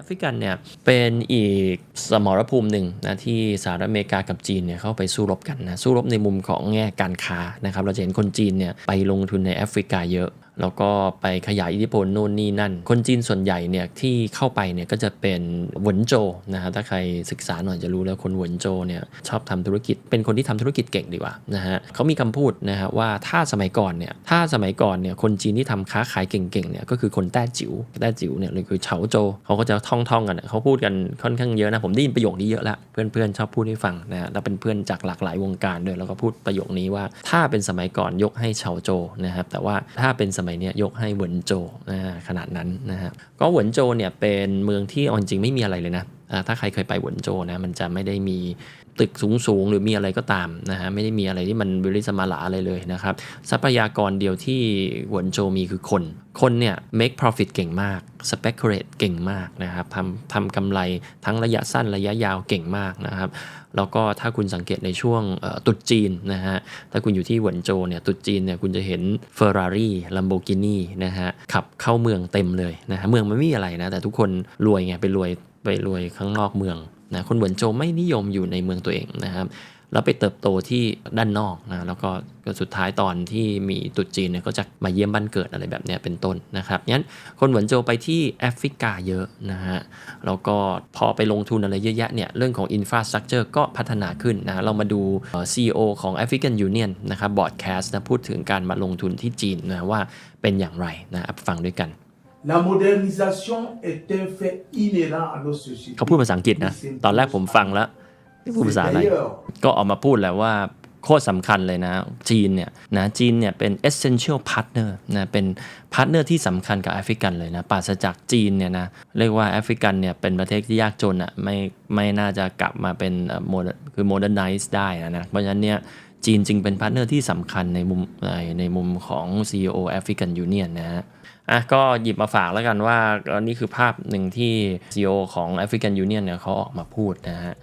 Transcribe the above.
แอฟริกันเนี่ยเป็นอีกสมรภูมิหนึ่งนะที่สหรัฐอเมริกากับจีนเนี่ยเข้าไปสู้รบกันนะสู้รบในมุมของแง่การค้านะครับเราจะเห็นคนจีนเนี่ยไปลงทุนในแอฟริกาเยอะ แล้วก็ไปขยายอิทธิพลโน่นนี่นั่น คนจีนส่วนใหญ่เนี่ยที่เข้าไปเนี่ยก็จะเป็นหวนโจนะฮะถ้าใครศึกษาหน่อยจะรู้แล้วคนหวนโจเนี่ยชอบทำธุรกิจ เป็นคนที่ทำธุรกิจเก่งดีกว่านะฮะเขามีคำพูดนะฮะว่าถ้าสมัยก่อนเนี่ยถ้าสมัยก่อนเนี่ยคนจีนที่ทำค้าขายเก่งๆเนี่ยก็คือคนแต้จิ๋วแต้จิ๋วเนี่ยหรือคือเฉาโจเขาก็จะท่องๆกันเขาพูดกันค่อนข้างเยอะนะผมได้ยินประโยคนี้เยอะละเพื่อนๆชอบพูดให้ฟังนะฮะแล้วเป็นเพื่อนจากหลากหลายวงการด้วยแล้วก็พูดประโยคนี้ว่าถ้าเป็นสมัยก่อนยกให้เฉาโจนะครับแต่ว่าถ้าเป็นสมัยเนี้ยกให้เหวินโจนะฮะขนาดนั้นนะฮะก็เหวินโจเนี่ยเป็นเมืองที่เอาจริงๆไม่มีอะไรเลยนะถ้าใครเคยไปเหวินโจนะมันจะไม่ได้มี ตึกสูงๆ หรือมีอะไรก็ตามนะฮะไม่ได้มีอะไรที่มันบริสมาลาอะไรเลยนะครับ ทรัพยากรเดียวที่หวนโจมีคือคน คนเนี่ย make profit เก่งมาก speculate เก่งมากนะครับทำทำกำไรทั้งระยะสั้นระยะยาวเก่งมากนะครับแล้วก็ถ้าคุณสังเกตในช่วงเอ่อตรุษจีนนะฮะ ถ้าคุณอยู่ที่หวนโจเนี่ยตรุษจีนเนี่ยคุณจะเห็น Ferrari Lamborghini นะฮะ ขับเข้าเมืองเต็มเลยนะฮะ เมืองมันไม่มีอะไรนะ แต่ทุกคนรวยไง ไปรวยไปรวยข้างนอกเมือง นะคนหวนโจไม่นิยมอยู่ในเมืองตัวเองนะครับ แล้วไปเติบโตที่ด้านนอกนะแล้วก็สุดท้ายตอนที่มีตุจีนเนี่ยก็จะมาเยี่ยมบ้านเกิดอะไรแบบเนี้ยเป็นต้นนะครับงั้นคนเหวนโจไปที่แอฟริกาเยอะนะฮะแล้วก็พอไปลงทุนอะไรเยอะแยะเนี่ยเรื่องของ Infrastructure ก็พัฒนาขึ้นนะเรามาดูเอ่อ CEO ของ African Union นะครับบอร์ดแคสต์นะพูดถึงการมาลงทุนที่จีนนะว่าเป็นอย่างไรนะฟังด้วยกัน La modernisation est un fait inhérent à nos sociétés. เขาพูดภาษาอังกฤษนะ ตอนแรกผมฟังแล้วนี่พูดภาษาอะไร ก็ออกมาพูดแหล้วว่าโคตรสำคัญเลยนะ จีนเนี่ยนะจีนเนี่ยเป็น essential partner นะเป็นพาร์ทเนอร์ที่สำคัญกับแอฟริกันเลยนะปราศจากจีนเนี่ยนะเรียกว่าแอฟริกันเนี่ยเป็นประเทศที่ยากจนอะ่ะไม่ไม่น่าจะกลับมาเป็นเอ่อ modern คือ modernize ได้นะนะเพราะฉะนั้นเนี่ย จีนจึงเป็นพาร์ทเนอร์ที่สำคัญในมุมในในมุมของ CEO African Union นะฮะอะก็หยิบมาฝากแล้วกันว่าอันนี้คือภาพหนึ่งที่ CEO ของ African Union เนี่ยเขาออกมาพูดนะฮะ